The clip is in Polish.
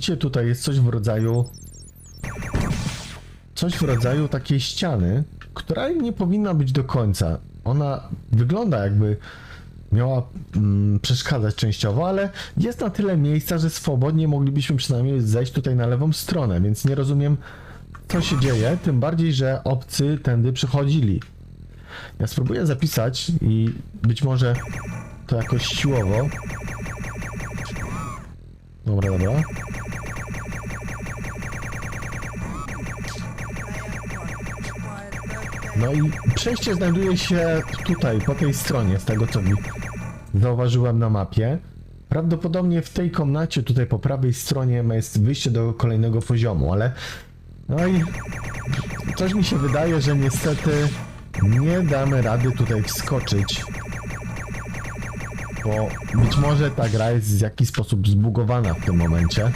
widzicie, tutaj jest coś w rodzaju. Coś w rodzaju takiej ściany, która nie powinna być do końca. Ona wygląda jakby miała mm, przeszkadzać częściowo, ale jest na tyle miejsca, że swobodnie moglibyśmy przynajmniej zejść tutaj na lewą stronę, więc nie rozumiem, co się dzieje, tym bardziej, że obcy tędy przychodzili. Ja spróbuję zapisać i być może to jakoś siłowo. Dobra, dobra. No i przejście znajduje się tutaj, po tej stronie, z tego co mi zauważyłem na mapie. Prawdopodobnie w tej komnacie tutaj po prawej stronie jest wyjście do kolejnego poziomu, ale no i coś mi się wydaje, że niestety nie damy rady tutaj wskoczyć. Bo być może ta gra jest w jakiś sposób zbugowana w tym momencie.